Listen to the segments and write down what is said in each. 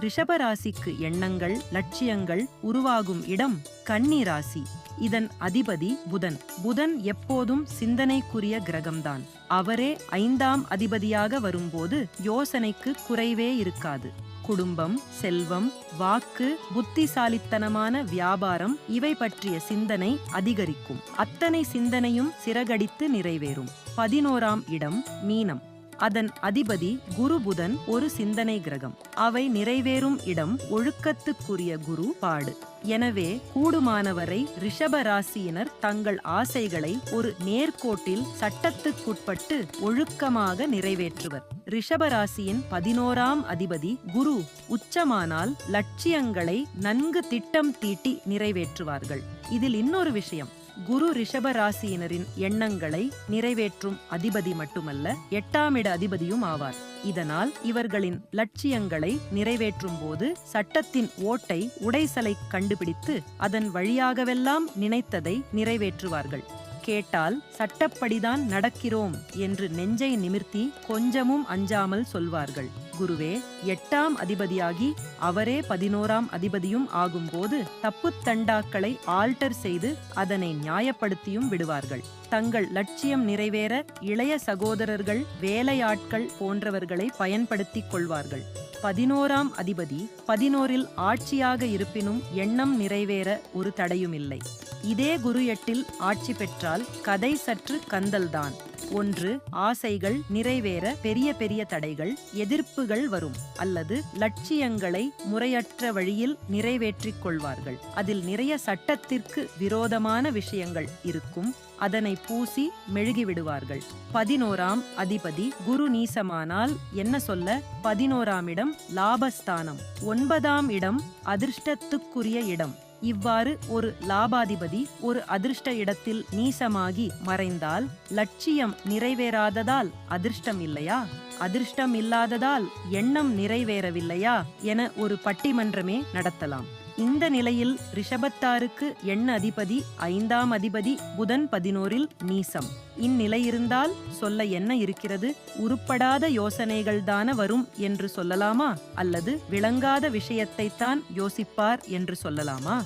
ரிஷபராசிக்கு எண்ணங்கள் லட்சியங்கள் உருவாகும் இடம் கன்னி ராசி. இதன் அதிபதி புதன். புதன் எப்போதும் சிந்தனைக்குரிய கிரகம்தான். அவரே ஐந்தாம் அதிபதியாக வரும்போது யோசனைக்கு குறைவே இருக்காது. குடும்பம் செல்வம் வாக்கு புத்திசாலித்தனமான வியாபாரம் இவை பற்றிய சிந்தனை அதிகரிக்கும். அத்தனை சிந்தனையும் சிறகடித்து நிறைவேறும். பதினோராம் இடம் மீனம். அதன் அதிபதி குரு புதன் ஒரு சிந்தனை கிரகம். அவை நிறைவேறும் இடம் ஒழுக்கத்துக்குரிய குரு பாடு. எனவே கூடுமானவரை ரிஷப ராசியினர் தங்கள் ஆசைகளை ஒரு நேர்கோட்டில் சட்டத்துக்குட்பட்டு ஒழுக்கமாக நிறைவேற்றுவர். ரிஷப ராசியின் பதினோராம் அதிபதி குரு உச்சமானால் லட்சியங்களை நன்கு திட்டம் தீட்டி நிறைவேற்றுவார்கள். இதில் இன்னொரு விஷயம். குரு ரிஷப ராசியினரின் எண்ணங்களை நிறைவேற்றும் அதிபதி மட்டுமல்ல எட்டாம் இட அதிபதியும் ஆவார். இதனால் இவர்களின் லட்சியங்களை நிறைவேற்றும் போது சட்டத்தின் ஓட்டை உடைசலை கண்டுபிடித்து அதன் வழியாகவெல்லாம் நினைத்ததை நிறைவேற்றுவார்கள். கேட்டால் சட்டப்படிதான் நடக்கிறோம் என்று நெஞ்சை நிமிர்த்தி கொஞ்சமும் அஞ்சாமல் சொல்வார்கள். குருவே எட்டாம் அதிபதியாகி அவரே பதினோராம் அதிபதியும் ஆகும்போது தப்புத் தண்டாக்களை ஆல்டர் செய்து அதனை நியாயப்படுத்தியும் விடுவார்கள். தங்கள் லட்சியம் நிறைவேற இளைய சகோதரர்கள் வேலையாட்கள் போன்றவர்களை பயன்படுத்திக் கொள்வார்கள். பதினோராம் அதிபதி பதினோரில் ஆட்சியாக இருப்பினும் எண்ணம் நிறைவேற ஒரு தடையுமில்லை. இதே குரு எட்டில் ஆட்சி பெற்றால் கதை சற்று கந்தல்தான். ஒன்று ஆசைகள் நிறைவேற பெரிய பெரிய தடைகள் எதிர்ப்புகள் வரும் அல்லது லட்சியங்களை முறையற்ற வழியில் நிறைவேற்றிக் கொள்வார்கள். அதில் நிறைய சட்டத்திற்கு விரோதமான விஷயங்கள் இருக்கும். அதனை பூசி மெழுகிவிடுவார்கள் பதினோராம் அதிபதி குரு நீசமானால் என்ன சொல்ல? பதினோராம் இடம் லாபஸ்தானம். ஒன்பதாம் இடம் அதிர்ஷ்டத்துக்குரிய இடம். இவ்வாறு ஒரு லாபாதிபதி ஒரு அதிர்ஷ்ட இடத்தில் நீசமாகி மறைந்தால் லட்சியம் நிறைவேறாததால் அதிர்ஷ்டம் இல்லையா? அதிர்ஷ்டம் இல்லாததால் எண்ணம் நிறைவேறவில்லையா? என ஒரு பட்டிமன்றமே நடத்தலாம். இந்த நிலையில் ரிஷபத்தாருக்கு எண் அதிபதி? ஐந்தாம் அதிபதி புதன் பதினோரில் நீசம் இந்நிலை இருந்தால் சொல்ல என்ன இருக்கிறது? உருப்படாத யோசனைகள்தான வரும் என்று சொல்லலாமா? அல்லது விளங்காத விஷயத்தைத்தான் யோசிப்பார் என்று சொல்லலாமா?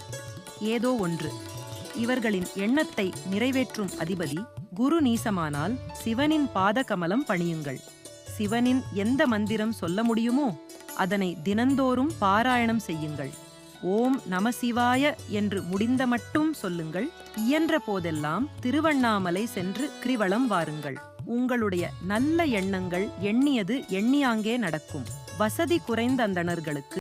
ஏதோ ஒன்று. இவர்களின் எண்ணத்தை நிறைவேற்றும் அதிபதி குரு நீசமானால் சிவனின் பாதகமலம் பணியுங்கள். சிவனின் எந்த மந்திரம் சொல்ல முடியுமோ அதனை தினந்தோறும் பாராயணம் செய்யுங்கள். ஓம் நமசிவாய என்று முடிந்த மட்டும் சொல்லுங்கள். இயன்ற போதெல்லாம் திருவண்ணாமலை சென்று கிரிவலம் வாருங்கள். உங்களுடைய நல்ல எண்ணங்கள் எண்ணியது எண்ணியாங்கே நடக்கும். வசதி குறைந்த அந்தணர்களுக்கு